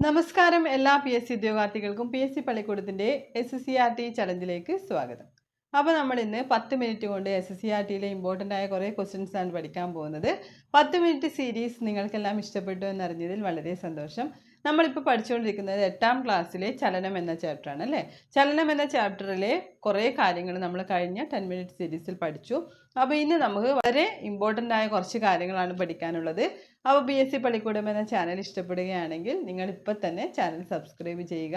നമസ്കാരം എല്ലാ P S C ഉദ്യോഗാർത്ഥികൾക്കും പി എസ് സി പള്ളിക്കൂടത്തിന്റെ എസ് സി ആർ ടി ചലഞ്ചിലേക്ക് സ്വാഗതം. അപ്പോൾ നമ്മൾ ഇന്ന് പത്ത് മിനിറ്റ് കൊണ്ട് എസ് സി ആർ ടിയിലെ ഇമ്പോർട്ടന്റ് ആയ കുറേ ക്വസ്റ്റ്യൻസ് ആണ് പഠിക്കാൻ പോകുന്നത്. പത്ത് മിനിറ്റ് സീരീസ് നിങ്ങൾക്കെല്ലാം ഇഷ്ടപ്പെട്ടു എന്നറിഞ്ഞതിൽ വളരെ സന്തോഷം. നമ്മളിപ്പോൾ പഠിച്ചുകൊണ്ടിരിക്കുന്നത് എട്ടാം ക്ലാസ്സിലെ ചലനം എന്ന ചാപ്റ്ററാണ് അല്ലേ? ചലനം എന്ന ചാപ്റ്ററിലെ കുറേ കാര്യങ്ങൾ നമ്മൾ കഴിഞ്ഞ ടെൻ മിനിറ്റ് സീരീസിൽ പഠിച്ചു. അപ്പോൾ ഇന്ന് നമുക്ക് വളരെ ഇമ്പോർട്ടന്റ് ആയ കുറച്ച് കാര്യങ്ങളാണ് പഠിക്കാനുള്ളത്. അപ്പോൾ ബി എസ് സി പള്ളിക്കൂടം എന്ന ചാനൽ ഇഷ്ടപ്പെടുകയാണെങ്കിൽ നിങ്ങൾ ഇപ്പോൾ തന്നെ ചാനൽ സബ്സ്ക്രൈബ് ചെയ്യുക.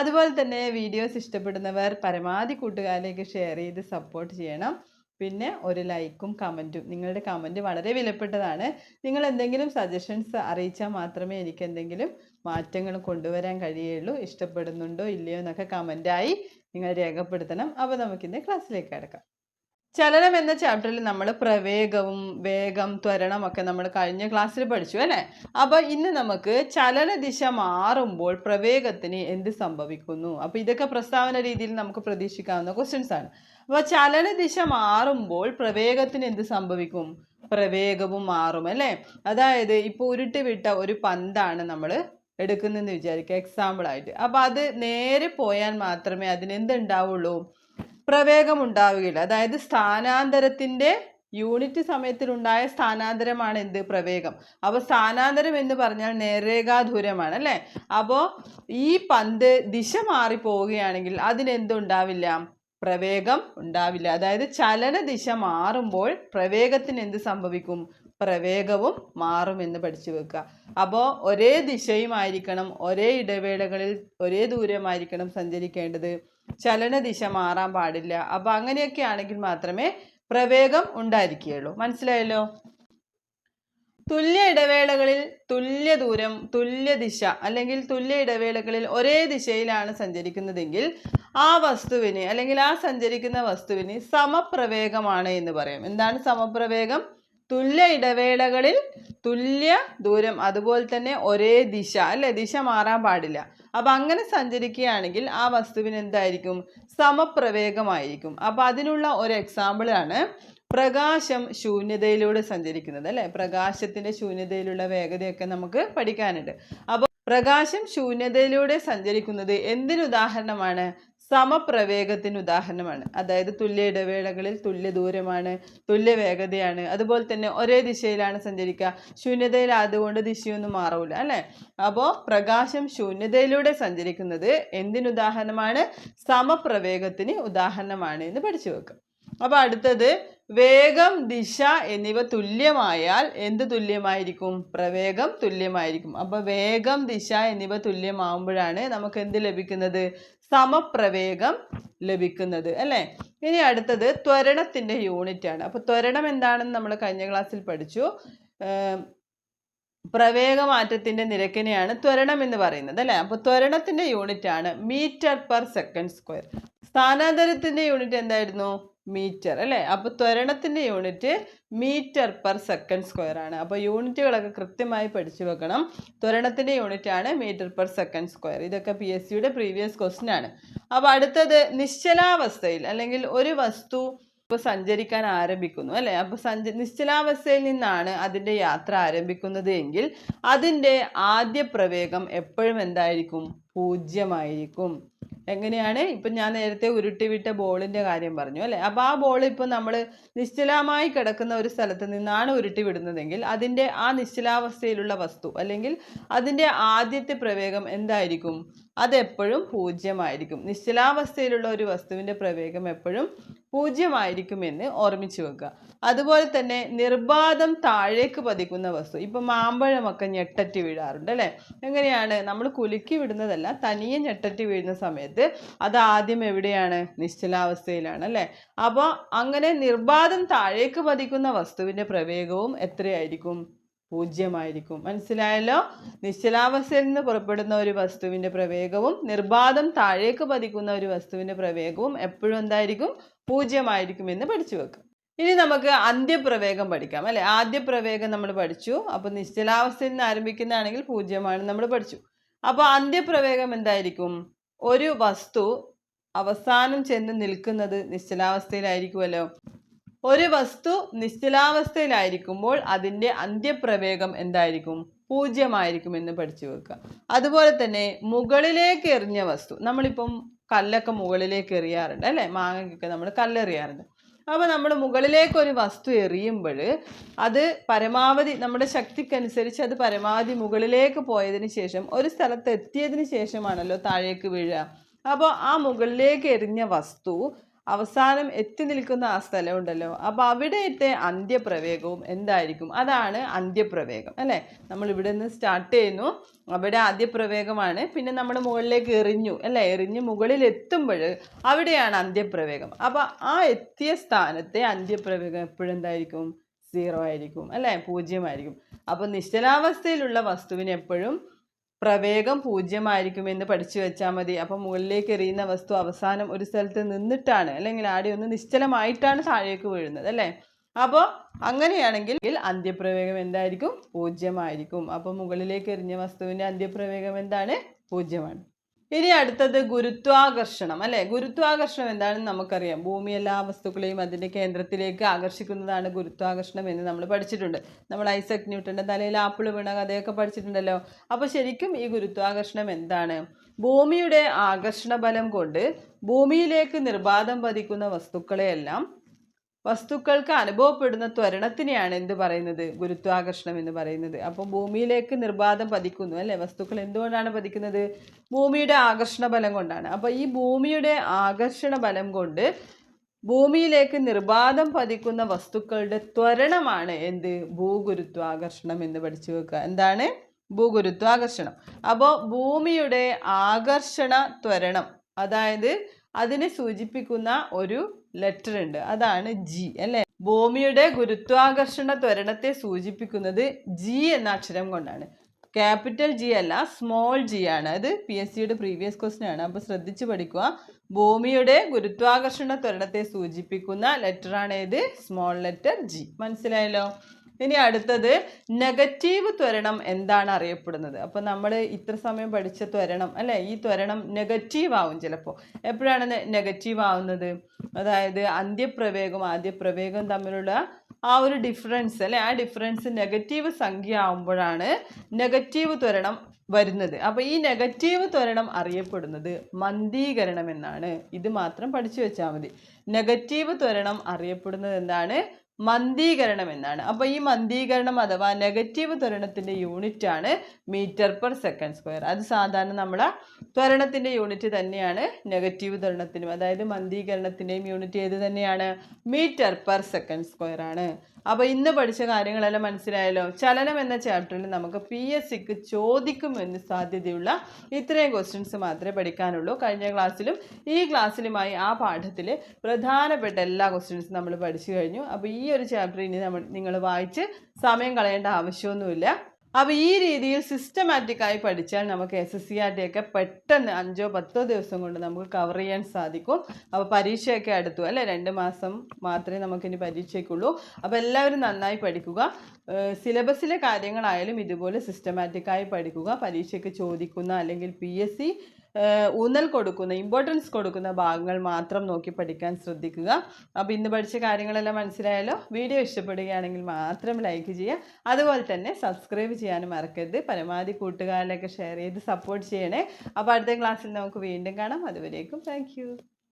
അതുപോലെ തന്നെ വീഡിയോസ് ഇഷ്ടപ്പെടുന്നവർ പരമാവധി കൂട്ടുകാരിലേക്ക് ഷെയർ ചെയ്ത് സപ്പോർട്ട് ചെയ്യണം. പിന്നെ ഒരു ലൈക്കും കമന്റും നിങ്ങളുടെ കമന്റ് വളരെ വിലപ്പെട്ടതാണ്. നിങ്ങൾ എന്തെങ്കിലും സജഷൻസ് അറിയിച്ചാൽ മാത്രമേ എനിക്ക് എന്തെങ്കിലും മാറ്റങ്ങൾ കൊണ്ടുവരാൻ കഴിയുള്ളൂ ഇഷ്ടപ്പെടുന്നുണ്ടോ ഇല്ലയോ എന്നൊക്കെ കമന്റായി നിങ്ങൾ രേഖപ്പെടുത്തണം. അപ്പോൾ നമുക്കിന്ന് ക്ലാസ്സിലേക്ക് കിടക്കാം. ചലനം എന്ന ചാപ്റ്ററിൽ നമ്മൾ പ്രവേഗവും വേഗം ത്വരണം ഒക്കെ നമ്മൾ കഴിഞ്ഞ ക്ലാസ്സിൽ പഠിച്ചു അല്ലേ? അപ്പോൾ ഇന്ന് നമുക്ക് ചലന ദിശ മാറുമ്പോൾ പ്രവേഗത്തിന് എന്ത് സംഭവിക്കുന്നു? അപ്പോൾ ഇതൊക്കെ പ്രസ്താവന രീതിയിൽ നമുക്ക് പ്രതീക്ഷിക്കാവുന്ന ക്വസ്റ്റ്യൻസ് ആണ്. അപ്പോൾ ചലന ദിശ മാറുമ്പോൾ പ്രവേഗത്തിന് എന്ത് സംഭവിക്കും? പ്രവേഗവും മാറും അല്ലേ? അതായത് ഇപ്പോൾ ഉരുട്ടി വിട്ട ഒരു പന്താണ് നമ്മൾ എടുക്കുന്നതെന്ന് വിചാരിക്കുക എക്സാമ്പിൾ ആയിട്ട്. അപ്പോൾ അത് നേരെ പോയാൽ മാത്രമേ അതിന് എന്തുണ്ടാവുള്ളൂ പ്രവേഗം ഉണ്ടാവുകയില്ല അതായത് സ്ഥാനാന്തരത്തിന്റെ യൂണിറ്റ് സമയത്തിലുണ്ടായ സ്ഥാനാന്തരമാണ് എന്ത്? പ്രവേഗം. അപ്പോൾ സ്ഥാനാന്തരം എന്ന് പറഞ്ഞാൽ നേരേഖാദൂരമാണ് അല്ലേ? അപ്പോൾ ഈ പന്ത് ദിശ മാറി പോവുകയാണെങ്കിൽ അതിനെന്തുണ്ടാവില്ല? പ്രവേഗം ഉണ്ടാവില്ല. അതായത് ചലന ദിശ മാറുമ്പോൾ പ്രവേഗത്തിന് എന്ത് സംഭവിക്കും? പ്രവേഗവും മാറുമെന്ന് പഠിച്ചു വെക്കുക. അപ്പോൾ ഒരേ ദിശയുമായിരിക്കണം ഒരേ ഇടവേളകളിൽ ഒരേ ദൂരമായിരിക്കണം സഞ്ചരിക്കേണ്ടത്. ചലനദിശ മാറാൻ പാടില്ല. അപ്പോൾ അങ്ങനെയൊക്കെ ആണെങ്കിൽ മാത്രമേ പ്രവേഗം ഉണ്ടായിരിക്കുകയുള്ളൂ. മനസ്സിലായല്ലോ? തുല്യ ഇടവേളകളിൽ തുല്യ ദൂരം തുല്യ ദിശ അല്ലെങ്കിൽ തുല്യ ഇടവേളകളിൽ ഒരേ ദിശയിലാണ് സഞ്ചരിക്കുന്നതെങ്കിൽ ആ വസ്തുവിന് അല്ലെങ്കിൽ ആ സഞ്ചരിക്കുന്ന വസ്തുവിന് സമപ്രവേഗമാണ് എന്ന് പറയാം. എന്താണ് സമപ്രവേഗം? തുല്യ ഇടവേളകളിൽ തുല്യ ദൂരം അതുപോലെ തന്നെ ഒരേ ദിശ അല്ലെ? ദിശ മാറാൻ പാടില്ല. അപ്പം അങ്ങനെ സഞ്ചരിക്കുകയാണെങ്കിൽ ആ വസ്തുവിന് എന്തായിരിക്കും? സമപ്രവേഗമായിരിക്കും. അപ്പം അതിനുള്ള ഒരു എക്സാമ്പിളാണ് പ്രകാശം ശൂന്യതയിലൂടെ സഞ്ചരിക്കുന്നത് അല്ലേ? പ്രകാശത്തിന്റെ ശൂന്യതയിലുള്ള വേഗതയൊക്കെ നമുക്ക് പഠിക്കാനുണ്ട്. അപ്പോൾ പ്രകാശം ശൂന്യതയിലൂടെ സഞ്ചരിക്കുന്നത് എന്തിനുദാഹരണമാണ് സമപ്രവേഗത്തിന് ഉദാഹരണമാണ്. അതായത് തുല്യ ഇടവേളകളിൽ തുല്യ ദൂരമാണ് തുല്യ വേഗതയാണ്. അതുപോലെ തന്നെ ഒരേ ദിശയിലാണ് സഞ്ചരിക്കുക. ശൂന്യതയിൽ അതുകൊണ്ട് ദിശയൊന്നും മാറൂല അല്ലേ? അപ്പോൾ പ്രകാശം ശൂന്യതയിലൂടെ സഞ്ചരിക്കുന്നത് എന്തിനുദാഹരണമാണ് സമപ്രവേഗത്തിന് ഉദാഹരണമാണ് എന്ന് പഠിച്ചു വെക്കുക അപ്പോൾ അടുത്തത് വേഗം ദിശ എന്നിവ തുല്യമായാൽ എന്ത് തുല്യമായിരിക്കും? പ്രവേഗം തുല്യമായിരിക്കും. അപ്പോൾ വേഗം ദിശ എന്നിവ തുല്യമാവുമ്പോഴാണ് നമുക്ക് എന്ത് ലഭിക്കുന്നത്? സമപ്രവേഗം ലഭിക്കുന്നത് അല്ലേ? ഇനി അടുത്തത് ത്വരണത്തിന്റെ യൂണിറ്റ് ആണ്. അപ്പോൾ ത്വരണം എന്താണെന്ന് നമ്മൾ കഴിഞ്ഞ ക്ലാസ്സിൽ പഠിച്ചു. പ്രവേഗമാറ്റത്തിന്റെ നിരക്കിനെയാണ് ത്വരണം എന്ന് പറയുന്നത് അല്ലേ? അപ്പോൾ ത്വരണത്തിന്റെ യൂണിറ്റ് ആണ് മീറ്റർ പെർ സെക്കൻഡ് സ്ക്വയർ. സ്ഥാനാന്തരത്തിന്റെ യൂണിറ്റ് എന്തായിരുന്നു? മീറ്റർ അല്ലേ? അപ്പോൾ ത്വരണത്തിന്റെ unit metre per second square ആണ്. അപ്പോൾ യൂണിറ്റുകളൊക്കെ കൃത്യമായി പഠിച്ചു വെക്കണം. ത്വരണത്തിന്റെ യൂണിറ്റ് ആണ് മീറ്റർ പെർ സെക്കൻഡ് സ്ക്വയർ. ഇതൊക്കെ പി എസ് സിയുടെ പ്രീവിയസ് ക്വസ്റ്റ്യൻ ആണ്. അപ്പോൾ അടുത്തത് നിശ്ചലാവസ്ഥയിൽ അല്ലെങ്കിൽ ഒരു വസ്തു ഇപ്പോൾ സഞ്ചരിക്കാൻ ആരംഭിക്കുന്നു അല്ലേ? അപ്പോൾ സഞ്ച നിശ്ചലാവസ്ഥയിൽ നിന്നാണ് അതിന്റെ യാത്ര ആരംഭിക്കുന്നത് എങ്കിൽ അതിന്റെ ആദ്യ പ്രവേഗം എപ്പോഴും എന്തായിരിക്കും? പൂജ്യമായിരിക്കും. എങ്ങനെയാണ്? ഇപ്പം ഞാൻ നേരത്തെ ഉരുട്ടിവിട്ട ബോളിന്റെ കാര്യം പറഞ്ഞു അല്ലേ? അപ്പോൾ ആ ബോൾ ഇപ്പം നമ്മൾ നിശ്ചലമായി കിടക്കുന്ന ഒരു സ്ഥലത്ത് നിന്നാണ് ഉരുട്ടി വിടുന്നതെങ്കിൽ അതിന്റെ ആ നിശ്ചലാവസ്ഥയിലുള്ള വസ്തു അല്ലെങ്കിൽ അതിന്റെ ആദ്യത്തെ പ്രവേഗം എന്തായിരിക്കും? അതെപ്പോഴും പൂജ്യമായിരിക്കും. നിശ്ചലാവസ്ഥയിലുള്ള ഒരു വസ്തുവിന്റെ പ്രവേഗം എപ്പോഴും പൂജ്യമായിരിക്കുമെന്ന് ഓർമ്മിച്ചു വെക്കുക. അതുപോലെ തന്നെ നിർബാധം താഴേക്ക് പതിക്കുന്ന വസ്തു. ഇപ്പം മാമ്പഴമൊക്കെ ഞെട്ടറ്റി വീഴാറുണ്ട് അല്ലേ? എങ്ങനെയാണ്? നമ്മൾ കുലുക്കി വിടുന്നതല്ല തനിയെ ഞെട്ടറ്റി വീഴുന്ന സമയത്ത് അത് ആദ്യം എവിടെയാണ്? നിശ്ചലാവസ്ഥയിലാണ് അല്ലേ? അപ്പോൾ അങ്ങനെ നിർബാധം താഴേക്ക് പതിക്കുന്ന വസ്തുവിന്റെ പ്രവേഗവും എത്രയായിരിക്കും? പൂജ്യമായിരിക്കും. മനസ്സിലായല്ലോ? നിശ്ചലാവസ്ഥയിൽ നിന്ന് പുറപ്പെടുന്ന ഒരു വസ്തുവിന്റെ പ്രവേഗവും നിർബാധം താഴേക്ക് പതിക്കുന്ന ഒരു വസ്തുവിന്റെ പ്രവേഗവും എപ്പോഴും എന്തായിരിക്കും? പൂജ്യമായിരിക്കും എന്ന് പഠിച്ചു വെക്കും. ഇനി നമുക്ക് അന്ത്യപ്രവേഗം പഠിക്കാം അല്ലെ? ആദ്യ പ്രവേഗം നമ്മൾ പഠിച്ചു. അപ്പോൾ നിശ്ചലാവസ്ഥയിൽ നിന്ന് ആരംഭിക്കുന്നതാണെങ്കിൽ പൂജ്യമാണ് നമ്മൾ പഠിച്ചു. അപ്പോൾ അന്ത്യപ്രവേഗം എന്തായിരിക്കും? ഒരു വസ്തു അവസാനം ചെന്ന് നിൽക്കുന്നത് നിശ്ചലാവസ്ഥയിലായിരിക്കുമല്ലോ. ഒരു വസ്തു നിശ്ചലാവസ്ഥയിലായിരിക്കുമ്പോൾ അതിന്റെ അന്ത്യപ്രവേഗം എന്തായിരിക്കും? പൂജ്യമായിരിക്കും എന്ന് പഠിച്ചു വെക്കുക. അതുപോലെ തന്നെ മുകളിലേക്ക് എറിഞ്ഞ വസ്തു നമ്മളിപ്പം കല്ലൊക്കെ മുകളിലേക്ക് എറിയാറുണ്ട് അല്ലേ? മാങ്ങയ്ക്കൊക്കെ നമ്മൾ കല്ലെറിയാറുണ്ട്. അപ്പോൾ നമ്മൾ മുകളിലേക്ക് ഒരു വസ്തു എറിയുമ്പോൾ അത് പരമാവധി നമ്മുടെ ശക്തിക്കനുസരിച്ച് അത് പരമാവധി മുകളിലേക്ക് പോയതിന് ശേഷം ഒരു സ്ഥലത്ത് എത്തിയതിന് ശേഷമാണല്ലോ താഴേക്ക് വീഴുക. അപ്പോൾ ആ മുകളിലേക്ക് എറിഞ്ഞ വസ്തു അവസാനം എത്തി നിൽക്കുന്ന ആ സ്ഥലമുണ്ടല്ലോ. അപ്പോൾ അവിടെത്തെ അന്ത്യപ്രവേഗവും എന്തായിരിക്കും? അതാണ് അന്ത്യപ്രവേഗം അല്ലേ? നമ്മൾ ഇവിടെ നിന്ന് സ്റ്റാർട്ട് ചെയ്യുന്നു. അവിടെ ആദ്യപ്രവേഗമാണ്. പിന്നെ നമ്മൾ മുകളിലേക്ക് എറിഞ്ഞു അല്ലേ? എറിഞ്ഞ് മുകളിൽ എത്തുമ്പോൾ അവിടെയാണ് അന്ത്യപ്രവേഗം. അപ്പോൾ ആ എത്തിയ സ്ഥാനത്തെ അന്ത്യപ്രവേഗം എപ്പോഴും എന്തായിരിക്കും? സീറോ ആയിരിക്കും അല്ലേ? പൂജ്യമായിരിക്കും അപ്പോൾ നിശ്ചലാവസ്ഥയിലുള്ള വസ്തുവിന് എപ്പോഴും പ്രവേഗം പൂജ്യമായിരിക്കും എന്ന് പഠിച്ചു വെച്ചാൽ മതി. അപ്പം മുകളിലേക്ക് എറിയുന്ന വസ്തു അവസാനം ഒരു സ്ഥലത്ത് നിന്നിട്ടാണ് അല്ലെങ്കിൽ ആടി ഒന്ന് നിശ്ചലമായിട്ടാണ് താഴേക്ക് വീഴുന്നത് അല്ലേ? അപ്പോൾ അങ്ങനെയാണെങ്കിൽ അന്ത്യപ്രവേഗം എന്തായിരിക്കും? പൂജ്യമായിരിക്കും. അപ്പോൾ മുകളിലേക്ക് എറിഞ്ഞ വസ്തുവിന്റെ അന്ത്യപ്രവേഗം എന്താണ്? പൂജ്യമാണ്. ഇനി അടുത്തത് ഗുരുത്വാകർഷണം അല്ലെ? ഗുരുത്വാകർഷണം എന്താണെന്ന് നമുക്കറിയാം. ഭൂമി എല്ലാ വസ്തുക്കളെയും അതിന്റെ കേന്ദ്രത്തിലേക്ക് ആകർഷിക്കുന്നതാണ് ഗുരുത്വാകർഷണം എന്ന് നമ്മൾ പഠിച്ചിട്ടുണ്ട്. നമ്മൾ ഐസക് ന്യൂട്ടന്റെ തലയിൽ ആപ്പിൾ വീണ കഥയൊക്കെ പഠിച്ചിട്ടുണ്ടല്ലോ. അപ്പോൾ ശരിക്കും ഈ ഗുരുത്വാകർഷണം എന്താണ്? ഭൂമിയുടെ ആകർഷണ ബലം കൊണ്ട് ഭൂമിയിലേക്ക് നിർബാധം പതിക്കുന്ന വസ്തുക്കളെയെല്ലാം വസ്തുക്കൾക്ക് അനുഭവപ്പെടുന്ന ത്വരണത്തിനെയാണ് എന്ത് പറയുന്നത്? ഗുരുത്വാകർഷണം എന്ന് പറയുന്നത്. അപ്പോൾ ഭൂമിയിലേക്ക് നിർബാധം പതിക്കുന്നു അല്ലേ? വസ്തുക്കൾ എന്തുകൊണ്ടാണ് പതിക്കുന്നത്? ഭൂമിയുടെ ആകർഷണ ബലം കൊണ്ടാണ്. അപ്പോൾ ഈ ഭൂമിയുടെ ആകർഷണ ബലം കൊണ്ട് ഭൂമിയിലേക്ക് നിർബാധം പതിക്കുന്ന വസ്തുക്കളുടെ ത്വരണമാണ് എന്ത്? ഭൂഗുരുത്വാകർഷണം എന്ന് പഠിച്ചു വെക്കുക. എന്താണ്? ഭൂഗുരുത്വാകർഷണം. അപ്പോൾ ഭൂമിയുടെ ആകർഷണ ത്വരണം അതായത് അതിനെ സൂചിപ്പിക്കുന്ന ഒരു ലെറ്റർ ഉണ്ട്. അതാണ് ജി അല്ലേ? ഭൂമിയുടെ ഗുരുത്വാകർഷണ ത്വരണത്തെ സൂചിപ്പിക്കുന്നത് ജി എന്ന അക്ഷരം കൊണ്ടാണ്. ക്യാപിറ്റൽ ജി അല്ല സ്മോൾ ജി ആണ്. അത് പി എസ് സിയുടെ പ്രീവിയസ് ക്വസ്റ്റ്യൻ ആണ്. അപ്പോൾ ശ്രദ്ധിച്ച് പഠിക്കുക. ഭൂമിയുടെ ഗുരുത്വാകർഷണ ത്വരണത്തെ സൂചിപ്പിക്കുന്ന ലെറ്റർ ആണ് ഏത്? സ്മോൾ ലെറ്റർ ജി മനസ്സിലായല്ലോ? ഇനി അടുത്തത് നെഗറ്റീവ് ത്വരണം എന്താണ് അറിയപ്പെടുന്നത്? അപ്പോൾ നമ്മൾ ഇത്ര സമയം പഠിച്ച ത്വരണം അല്ലേ? ഈ ത്വരണം നെഗറ്റീവ് ആവും ചിലപ്പോൾ എപ്പോഴാണ് നെഗറ്റീവ് ആവുന്നത്? അതായത് അന്ത്യപ്രവേഗം ആദ്യപ്രവേഗം തമ്മിലുള്ള ആ ഒരു ഡിഫറൻസ് അല്ലെ? ആ ഡിഫറൻസ് നെഗറ്റീവ് സംഖ്യ ആവുമ്പോഴാണ് നെഗറ്റീവ് ത്വരണം വരുന്നത്. അപ്പോൾ ഈ നെഗറ്റീവ് ത്വരണം അറിയപ്പെടുന്നത് മന്ദീകരണം എന്നാണ്. ഇത് മാത്രം പഠിച്ചു വെച്ചാൽ മതി. നെഗറ്റീവ് ത്വരണം അറിയപ്പെടുന്നത് എന്താണ്? മന്ദീകരണം എന്നാണ് അപ്പോൾ ഈ മന്ദീകരണം അഥവാ നെഗറ്റീവ് ത്വരണത്തിന്റെ യൂണിറ്റ് ആണ് മീറ്റർ പെർ സെക്കൻഡ് സ്ക്വയർ അത് സാധാരണ നമ്മളെ ത്വരണത്തിന്റെ യൂണിറ്റ് തന്നെയാണ് നെഗറ്റീവ് ത്വരണത്തിനും അതായത് മന്ദീകരണത്തിന്റെയും യൂണിറ്റ് ഏത് തന്നെയാണ്? മീറ്റർ പെർ സെക്കൻഡ് സ്ക്വയർ ആണ്. അപ്പോൾ ഇന്ന് പഠിച്ച കാര്യങ്ങളെല്ലാം മനസ്സിലായല്ലോ? ചലനം എന്ന ചാപ്റ്ററിൽ നമുക്ക് പി എസ് സിക്ക് ചോദിക്കുമെന്ന് സാധ്യതയുള്ള ഇത്രയും ക്വസ്റ്റ്യൻസ് മാത്രമേ പഠിക്കാനുള്ളൂ. കഴിഞ്ഞ ക്ലാസ്സിലും ഈ ക്ലാസ്സിലുമായി ആ പാഠത്തിൽ പ്രധാനപ്പെട്ട എല്ലാ ക്വസ്റ്റ്യൻസും നമ്മൾ പഠിച്ചു കഴിഞ്ഞു. അപ്പോൾ ഈ ഒരു ചാപ്റ്റർ ഇനി നമ്മൾ നിങ്ങൾ വായിച്ച് സമയം കളയേണ്ട ആവശ്യമൊന്നുമില്ല. അപ്പോൾ ഈ രീതിയിൽ സിസ്റ്റമാറ്റിക് ആയി പഠിച്ചാൽ നമുക്ക് S S C R T ഒക്കെ പെട്ടെന്ന് അഞ്ചോ പത്തോ ദിവസം കൊണ്ട് നമുക്ക് കവർ ചെയ്യാൻ സാധിക്കും. അപ്പോൾ പരീക്ഷയൊക്കെ അടുത്തു അല്ലേ? രണ്ട് മാസം മാത്രമേ നമുക്കിനി പരീക്ഷയ്ക്കുള്ളൂ. അപ്പോൾ എല്ലാവരും നന്നായി പഠിക്കുക. സിലബസിലെ കാര്യങ്ങളായാലും ഇതുപോലെ സിസ്റ്റമാറ്റിക്കായി പഠിക്കുക. പരീക്ഷയ്ക്ക് ചോദിക്കുന്ന അല്ലെങ്കിൽ പി എസ് സി ഊന്നൽ കൊടുക്കുന്ന ഇമ്പോർട്ടൻസ് കൊടുക്കുന്ന ഭാഗങ്ങൾ മാത്രം നോക്കി പഠിക്കാൻ ശ്രദ്ധിക്കുക. അപ്പോൾ ഇന്ന് പഠിച്ച കാര്യങ്ങളെല്ലാം മനസ്സിലായാലോ വീഡിയോ ഇഷ്ടപ്പെടുകയാണെങ്കിൽ മാത്രം ലൈക്ക് ചെയ്യുക. അതുപോലെ തന്നെ സബ്സ്ക്രൈബ് ചെയ്യാനും മറക്കരുത്. പരമാവധി കൂട്ടുകാരിലൊക്കെ ഷെയർ ചെയ്ത് സപ്പോർട്ട് ചെയ്യണേ. അപ്പോൾ അടുത്ത ക്ലാസ്സിൽ നമുക്ക് വീണ്ടും കാണാം. അതുവരേക്കും താങ്ക്